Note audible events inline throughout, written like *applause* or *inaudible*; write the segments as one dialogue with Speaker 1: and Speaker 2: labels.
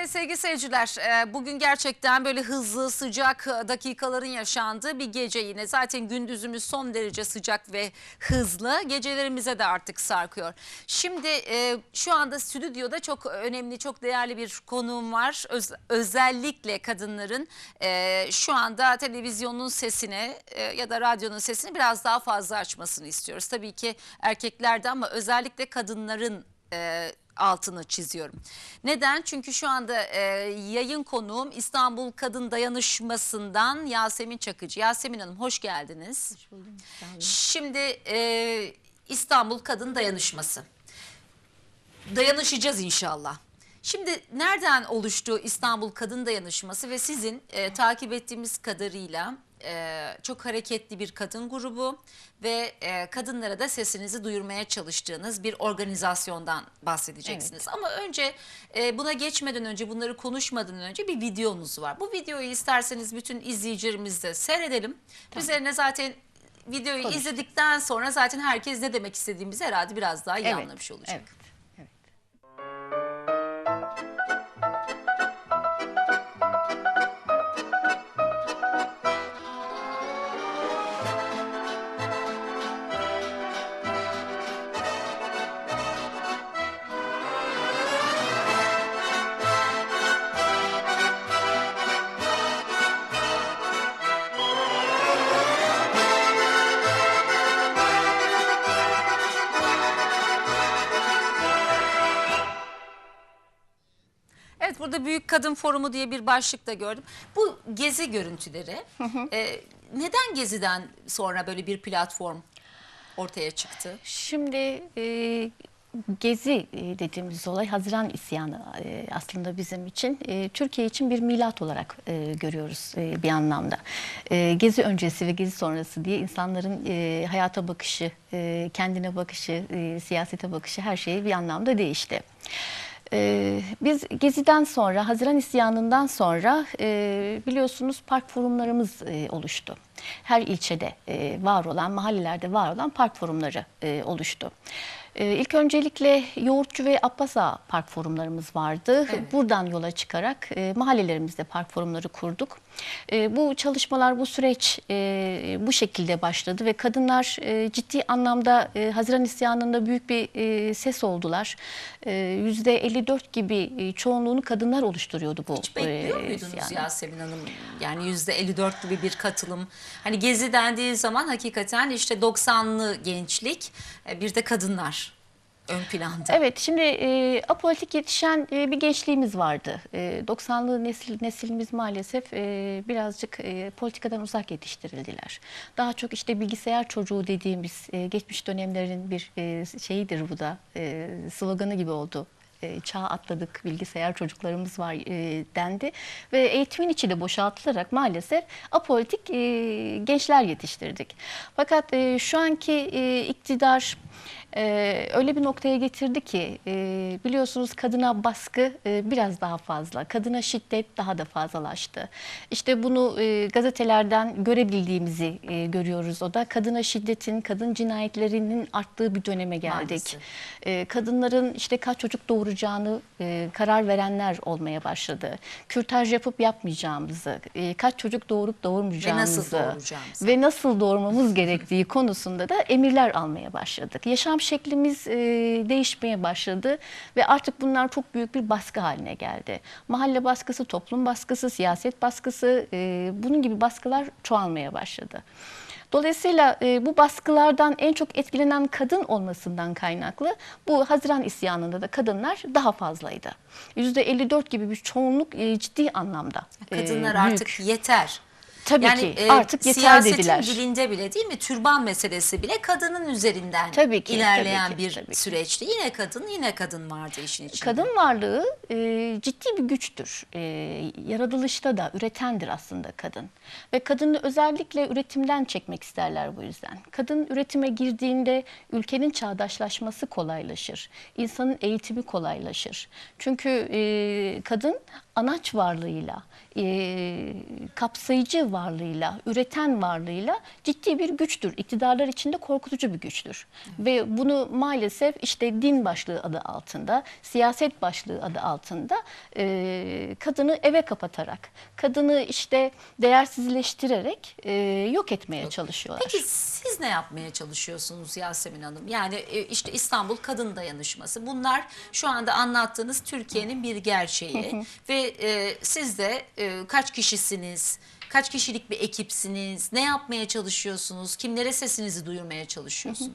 Speaker 1: Evet sevgili seyirciler e, bugün gerçekten böyle hızlı sıcak dakikaların yaşandığı bir gece yine. Zaten gündüzümüz son derece sıcak ve hızlı gecelerimize de artık sarkıyor. Şimdi e, şu anda stüdyoda çok önemli çok değerli bir konuğum var. Öz- özellikle kadınların e, şu anda televizyonun sesini e, ya da radyonun sesini biraz daha fazla açmasını istiyoruz. Tabii ki erkeklerde ama özellikle kadınların e, altını çiziyorum. Neden? Çünkü şu anda e, yayın konuğum İstanbul Kadın Dayanışması'ndan Yasemin Çakıcı. Yasemin Hanım hoş geldiniz. Şimdi e, İstanbul Kadın Dayanışması. Dayanışacağız inşallah. Şimdi nereden oluştu İstanbul Kadın Dayanışması ve sizin e, takip ettiğimiz kadarıyla e, çok hareketli bir kadın grubu ve e, kadınlara da sesinizi duyurmaya çalıştığınız bir organizasyondan bahsedeceksiniz. Ama önce e, buna geçmeden önce bunları konuşmadan önce bir videonuz var. Bu videoyu isterseniz bütün izleyicilerimiz de seyredelim. Üzerine zaten videoyu
Speaker 2: Konuşuruz.
Speaker 1: izledikten sonra zaten herkes ne demek istediğimizi herhalde biraz daha iyi
Speaker 2: Evet,
Speaker 1: anlamış olacak.
Speaker 2: Evet. evet.
Speaker 1: Evet Kadın Forumu diye bir başlık da gördüm. Bu gezi görüntüleri e, neden geziden sonra böyle bir platform ortaya çıktı?
Speaker 2: Şimdi e, Gezi e, dediğimiz olay Haziran isyanı e, aslında bizim için. E, Türkiye için bir milat olarak görüyoruz bir anlamda. Gezi öncesi ve gezi sonrası diye insanların hayata bakışı, kendine bakışı, siyasete bakışı her şey bir anlamda değişti. Ee, biz Gezi'den sonra, Haziran isyanından sonra e, biliyorsunuz park forumlarımız e, oluştu. Her ilçede e, var olan, mahallelerde var olan park forumları e, oluştu. E, ilk öncelikle Yoğurtçu ve Ağa park forumlarımız vardı.
Speaker 1: Evet.
Speaker 2: Buradan yola çıkarak e, mahallelerimizde park forumları kurduk. E, bu çalışmalar, bu süreç e, bu şekilde başladı ve kadınlar ciddi anlamda Haziran isyanında büyük bir ses oldular. E, %54 gibi çoğunluğunu kadınlar oluşturuyordu bu
Speaker 1: Hiç bekliyor muydunuz
Speaker 2: isyanı.
Speaker 1: Yasemin Hanım? Yani yüzde 54 gibi bir katılım. Hani gezi dendiği zaman hakikaten işte 90'lı gençlik bir de kadınlar ön planda.
Speaker 2: Evet, şimdi e, apolitik yetişen e, bir gençliğimiz vardı. E, 90'lı nesil, nesilimiz maalesef e, birazcık e, politikadan uzak yetiştirildiler. Daha çok işte bilgisayar çocuğu dediğimiz e, geçmiş dönemlerin bir e, şeyidir bu da, e, sloganı gibi oldu. E, çağ atladık, bilgisayar çocuklarımız var e, dendi. Ve eğitimin içi de boşaltılarak maalesef apolitik e, gençler yetiştirdik. Fakat e, şu anki e, iktidar e, öyle bir noktaya getirdi ki e, biliyorsunuz kadına baskı e, biraz daha fazla, kadına şiddet daha da fazlalaştı. İşte bunu e, gazetelerden görebildiğimizi e, görüyoruz o da. Kadına şiddetin, kadın cinayetlerinin arttığı bir döneme geldik. E, kadınların işte kaç çocuk doğuracağını e, karar verenler olmaya başladı. Kürtaj yapıp yapmayacağımızı, e, kaç çocuk doğurup doğurmayacağımızı
Speaker 1: doğuracağımızı.
Speaker 2: ve nasıl doğurmamız gerektiği konusunda da emirler almaya başladık. Yaşam şeklimiz e, değişmeye başladı ve artık bunlar çok büyük bir baskı haline geldi. Mahalle baskısı, toplum baskısı, siyaset baskısı, e, bunun gibi baskılar çoğalmaya başladı. Dolayısıyla e, bu baskılardan en çok etkilenen kadın olmasından kaynaklı bu Haziran isyanında da kadınlar daha fazlaydı. %54 gibi bir çoğunluk e, ciddi anlamda e,
Speaker 1: Kadınlar
Speaker 2: büyük.
Speaker 1: artık yeter.
Speaker 2: Tabii
Speaker 1: yani
Speaker 2: ki,
Speaker 1: e,
Speaker 2: artık yeter
Speaker 1: siyasetin
Speaker 2: dediler.
Speaker 1: dilinde bile değil mi? Türban meselesi bile kadının üzerinden
Speaker 2: Tabii ki,
Speaker 1: ilerleyen
Speaker 2: tabii ki,
Speaker 1: bir
Speaker 2: tabii ki.
Speaker 1: süreçti. Yine kadın, yine kadın vardı işin içinde.
Speaker 2: Kadın varlığı e, ciddi bir güçtür. E, yaratılışta da üretendir aslında kadın. Ve kadını özellikle üretimden çekmek isterler bu yüzden. Kadın üretime girdiğinde ülkenin çağdaşlaşması kolaylaşır. İnsanın eğitimi kolaylaşır. Çünkü e, kadın anaç varlığıyla, e, kapsayıcı varlığıyla, üreten varlığıyla ciddi bir güçtür. İktidarlar içinde korkutucu bir güçtür. Ve bunu maalesef işte din başlığı adı altında, siyaset başlığı adı altında e, kadını eve kapatarak, kadını işte değersizleştirerek e, yok etmeye çalışıyorlar.
Speaker 1: Peki siz ne yapmaya çalışıyorsunuz Yasemin Hanım? Yani e, işte İstanbul Kadın Dayanışması. Bunlar şu anda anlattığınız Türkiye'nin bir gerçeği. Ve e, siz de e, kaç kişisiniz? Kaç kişilik bir ekipsiniz? Ne yapmaya çalışıyorsunuz? Kimlere sesinizi duyurmaya çalışıyorsunuz?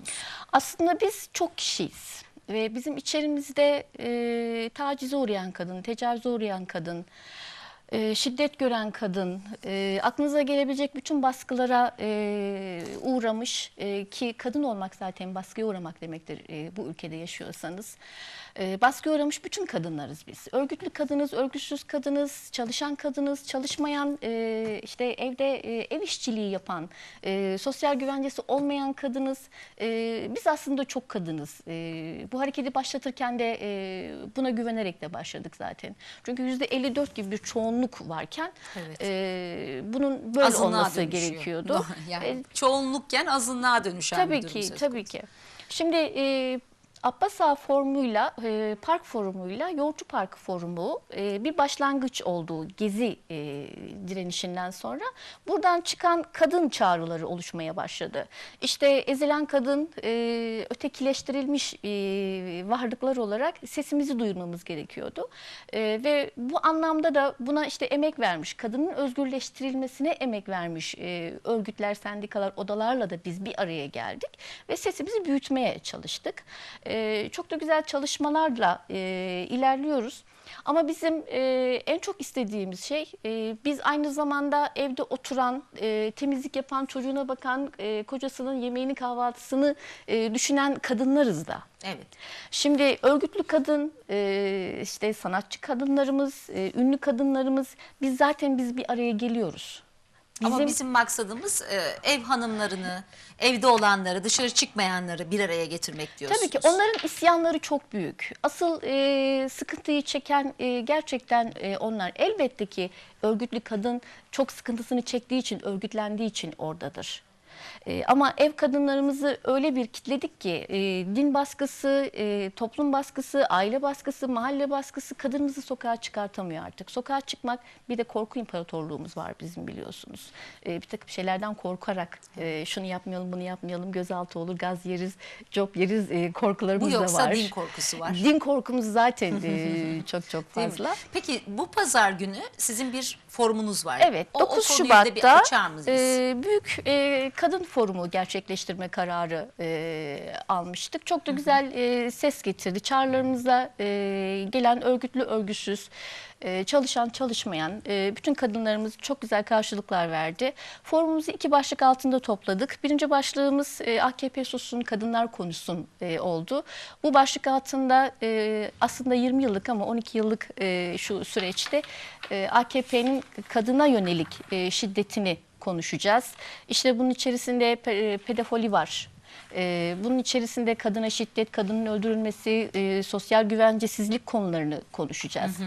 Speaker 2: Aslında biz çok kişiyiz ve bizim içerimizde e, tacize uğrayan kadın, tecavüze uğrayan kadın, e, şiddet gören kadın, e, aklınıza gelebilecek bütün baskılara e, uğramış e, ki kadın olmak zaten baskıya uğramak demektir e, bu ülkede yaşıyorsanız. E, baskıya uğramış bütün kadınlarız biz. Örgütlü kadınız, örgütsüz kadınız, çalışan kadınız, çalışmayan, e, işte evde e, ev işçiliği yapan, e, sosyal güvencesi olmayan kadınız. E, biz aslında çok kadınız. E, bu hareketi başlatırken de e, buna güvenerek de başladık zaten. Çünkü %54 gibi bir çoğunluk varken
Speaker 1: Evet.
Speaker 2: e, bunun böyle
Speaker 1: Azınlığa
Speaker 2: olması
Speaker 1: dönüşüyor.
Speaker 2: gerekiyordu.
Speaker 1: yani
Speaker 2: E,
Speaker 1: çoğunlukken azınlığa dönüşen bir
Speaker 2: Tabii
Speaker 1: durum
Speaker 2: ki, tabii ki. Şimdi e, Abbas Ağa Forumu'yla, e, Park Forumu'yla Yoğurtçu Park Forumu e, bir başlangıç oldu Gezi e, direnişinden sonra. Buradan çıkan kadın çağrıları oluşmaya başladı. İşte ezilen kadın, e, ötekileştirilmiş e, varlıklar olarak sesimizi duyurmamız gerekiyordu. E, ve bu anlamda da buna işte emek vermiş, kadının özgürleştirilmesine emek vermiş e, örgütler, sendikalar, odalarla da biz bir araya geldik ve sesimizi büyütmeye çalıştık. E, çok da güzel çalışmalarla e, ilerliyoruz. Ama bizim e, en çok istediğimiz şey e, biz aynı zamanda evde oturan, e, temizlik yapan, çocuğuna bakan, e, kocasının yemeğini kahvaltısını e, düşünen kadınlarız da.
Speaker 1: Evet.
Speaker 2: Şimdi örgütlü kadın, e, işte sanatçı kadınlarımız, e, ünlü kadınlarımız biz zaten biz bir araya geliyoruz.
Speaker 1: Ama bizim maksadımız e, ev hanımlarını, evde olanları, dışarı çıkmayanları bir araya getirmek diyorsunuz.
Speaker 2: Tabii ki onların isyanları çok büyük. Asıl e, sıkıntıyı çeken e, gerçekten e, onlar. Elbette ki örgütlü kadın çok sıkıntısını çektiği için, örgütlendiği için oradadır. E, ama ev kadınlarımızı öyle bir kitledik ki e, din baskısı, e, toplum baskısı, aile baskısı, mahalle baskısı kadınımızı sokağa çıkartamıyor artık. Sokağa çıkmak bir de korku imparatorluğumuz var bizim biliyorsunuz. E, bir takım şeylerden korkarak e, şunu yapmayalım, bunu yapmayalım, gözaltı olur, gaz yeriz, cop yeriz e, korkularımız
Speaker 1: Bu
Speaker 2: da
Speaker 1: yoksa
Speaker 2: var.
Speaker 1: din korkusu var.
Speaker 2: Din korkumuz zaten e, *laughs* çok çok fazla.
Speaker 1: Peki bu pazar günü sizin bir forumunuz var.
Speaker 2: Evet,
Speaker 1: O- o
Speaker 2: 9
Speaker 1: konuyu da bir
Speaker 2: Şubat'ta
Speaker 1: açar mısınız?
Speaker 2: e, büyük e, kadın forumu gerçekleştirme kararı e, almıştık. Çok da güzel e, ses getirdi. Çağrılarımıza e, gelen örgütlü örgüsüz, e, çalışan çalışmayan e, bütün kadınlarımız çok güzel karşılıklar verdi. Forumumuzu iki başlık altında topladık. Birinci başlığımız e, AKP sussun kadınlar konuşsun e, oldu. Bu başlık altında e, aslında 20 yıllık ama 12 yıllık e, şu süreçte e, AKP'nin kadına yönelik e, şiddetini konuşacağız. İşte bunun içerisinde pe- pedofili var. Ee, bunun içerisinde kadına şiddet, kadının öldürülmesi, e, sosyal güvencesizlik konularını konuşacağız. Ee,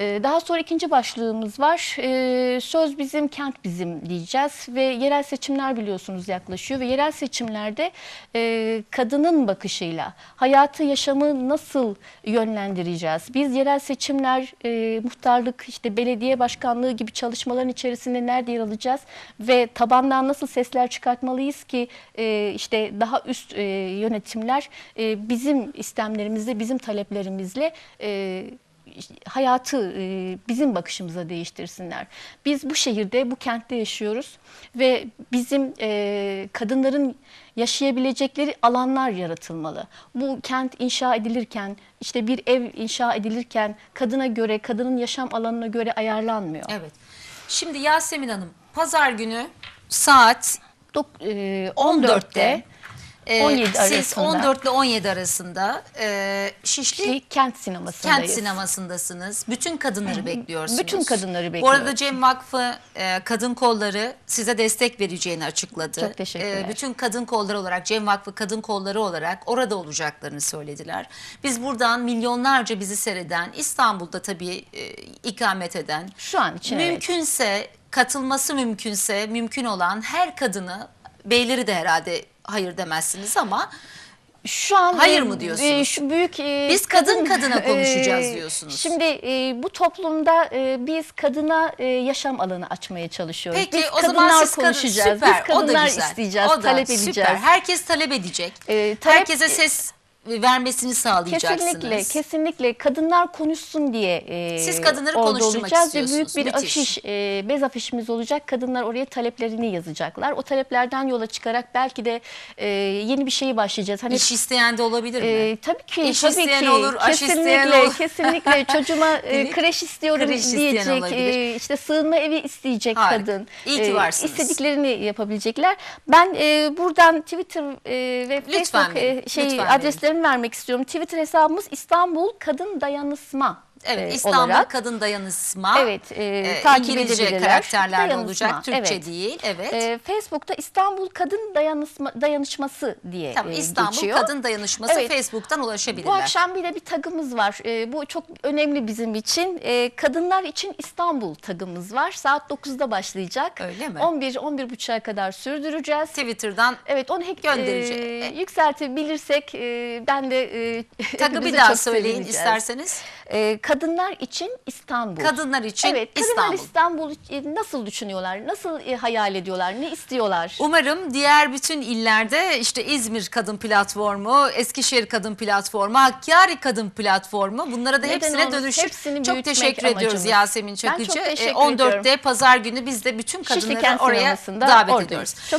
Speaker 2: daha sonra ikinci başlığımız var. Ee, söz bizim, kent bizim diyeceğiz ve yerel seçimler biliyorsunuz yaklaşıyor ve yerel seçimlerde e, kadının bakışıyla hayatı, yaşamı nasıl yönlendireceğiz? Biz yerel seçimler, e, muhtarlık, işte belediye başkanlığı gibi çalışmaların içerisinde nerede yer alacağız ve tabandan nasıl sesler çıkartmalıyız ki e, işte daha üst yönetimler bizim istemlerimizle, bizim taleplerimizle hayatı e, bizim bakışımıza değiştirsinler. Biz bu şehirde, bu kentte yaşıyoruz ve bizim e, kadınların yaşayabilecekleri alanlar yaratılmalı. Bu kent inşa edilirken, işte bir ev inşa edilirken kadına göre, kadının yaşam alanına göre ayarlanmıyor.
Speaker 1: Evet. Şimdi Yasemin Hanım pazar günü saat
Speaker 2: Dok- e,
Speaker 1: 14'te
Speaker 2: 14'te
Speaker 1: Ee,
Speaker 2: 17
Speaker 1: Siz
Speaker 2: arasında.
Speaker 1: 14 ile 17 arasında e, Şişli
Speaker 2: Şişli Kent Sineması'ndayız.
Speaker 1: Kent sinemasındasınız. Bütün kadınları bekliyorsunuz.
Speaker 2: Bütün kadınları
Speaker 1: Bu
Speaker 2: bekliyoruz.
Speaker 1: arada Cem Vakfı e, Kadın Kolları size destek vereceğini açıkladı.
Speaker 2: Çok teşekkürler.
Speaker 1: E, bütün kadın kolları olarak Cem Vakfı Kadın Kolları olarak orada olacaklarını söylediler. Biz buradan milyonlarca bizi seyreden İstanbul'da tabii e, ikamet eden
Speaker 2: Şu an için evet.
Speaker 1: mümkünse katılması mümkünse mümkün olan her kadını beyleri de herhalde hayır demezsiniz ama
Speaker 2: Şu an
Speaker 1: Hayır
Speaker 2: e,
Speaker 1: mı diyorsunuz?
Speaker 2: e, şu büyük e,
Speaker 1: Biz kadın kadına konuşacağız diyorsunuz.
Speaker 2: Şimdi e, bu toplumda e, biz kadına e, yaşam alanı açmaya çalışıyoruz.
Speaker 1: Peki
Speaker 2: biz
Speaker 1: o zaman
Speaker 2: kadınlar
Speaker 1: siz kadın
Speaker 2: konuşacağız.
Speaker 1: süper
Speaker 2: biz
Speaker 1: o da
Speaker 2: kadınlar
Speaker 1: güzel.
Speaker 2: isteyeceğiz,
Speaker 1: o da
Speaker 2: talep
Speaker 1: süper.
Speaker 2: edeceğiz.
Speaker 1: Herkes talep edecek.
Speaker 2: E, talep-
Speaker 1: Herkese ses vermesini sağlayacaksınız.
Speaker 2: Kesinlikle, kesinlikle kadınlar konuşsun diye e,
Speaker 1: Siz kadınları konuşturmak
Speaker 2: olacağız ve büyük
Speaker 1: istiyorsunuz.
Speaker 2: bir
Speaker 1: Müthiş.
Speaker 2: afiş, e, bez afişimiz olacak. Kadınlar oraya taleplerini yazacaklar. O taleplerden yola çıkarak belki de e, yeni bir şey başlayacağız. Hani
Speaker 1: İş isteyen de olabilir mi?
Speaker 2: e, tabii ki,
Speaker 1: İş
Speaker 2: tabii
Speaker 1: isteyen
Speaker 2: ki,
Speaker 1: olur, aş
Speaker 2: kesinlikle,
Speaker 1: isteyen olur.
Speaker 2: kesinlikle *laughs* çocuğuma e, kreş istiyorum
Speaker 1: Kreş
Speaker 2: diyecek, e, işte sığınma evi isteyecek
Speaker 1: Harika.
Speaker 2: kadın.
Speaker 1: İyi ki
Speaker 2: E,
Speaker 1: varsınız.
Speaker 2: İstediklerini yapabilecekler. Ben e, buradan Twitter e, ve
Speaker 1: Lütfen
Speaker 2: Facebook e, şey
Speaker 1: lütfen
Speaker 2: adreslerini vermek istiyorum. Twitter hesabımız İstanbul Kadın Dayanışma
Speaker 1: Evet
Speaker 2: e,
Speaker 1: İstanbul
Speaker 2: olarak.
Speaker 1: Kadın Dayanışma.
Speaker 2: Evet, e,
Speaker 1: Ee,
Speaker 2: takip
Speaker 1: İngilizce
Speaker 2: Dayanışma,
Speaker 1: olacak. Türkçe
Speaker 2: evet.
Speaker 1: değil. Evet.
Speaker 2: E, Facebook'ta İstanbul Kadın Dayanışma, Dayanışması diye
Speaker 1: tamam
Speaker 2: e,
Speaker 1: İstanbul
Speaker 2: geçiyor.
Speaker 1: Kadın Dayanışması
Speaker 2: Evet.
Speaker 1: Facebook'tan ulaşabilirler.
Speaker 2: Bu akşam bir de bir tagımız var. E, bu çok önemli bizim için. E, kadınlar için İstanbul tagımız var. Saat 9'da başlayacak.
Speaker 1: Öyle mi?
Speaker 2: 11 11.30'a kadar sürdüreceğiz.
Speaker 1: Twitter'dan
Speaker 2: Evet onu hack,
Speaker 1: Gönderecek.
Speaker 2: e, yükseltebilirsek e, ben de e,
Speaker 1: takı bir daha söyleyin isterseniz.
Speaker 2: E, kadınlar için İstanbul.
Speaker 1: Kadınlar için
Speaker 2: Evet, kadınlar
Speaker 1: İstanbul.
Speaker 2: İstanbul e, nasıl düşünüyorlar, nasıl e, hayal ediyorlar, ne istiyorlar?
Speaker 1: Umarım diğer bütün illerde işte İzmir Kadın Platformu, Eskişehir Kadın Platformu, Hakkari Kadın Platformu bunlara da
Speaker 2: Neden
Speaker 1: hepsine dönüşüp
Speaker 2: Hepsini
Speaker 1: çok teşekkür ediyoruz
Speaker 2: amacımız.
Speaker 1: Yasemin
Speaker 2: Ben çok
Speaker 1: Çakıcı.
Speaker 2: teşekkür
Speaker 1: E, 14'te
Speaker 2: ediyorum.
Speaker 1: pazar günü biz de bütün kadınları oraya davet
Speaker 2: oradayız.
Speaker 1: ediyoruz.
Speaker 2: Çok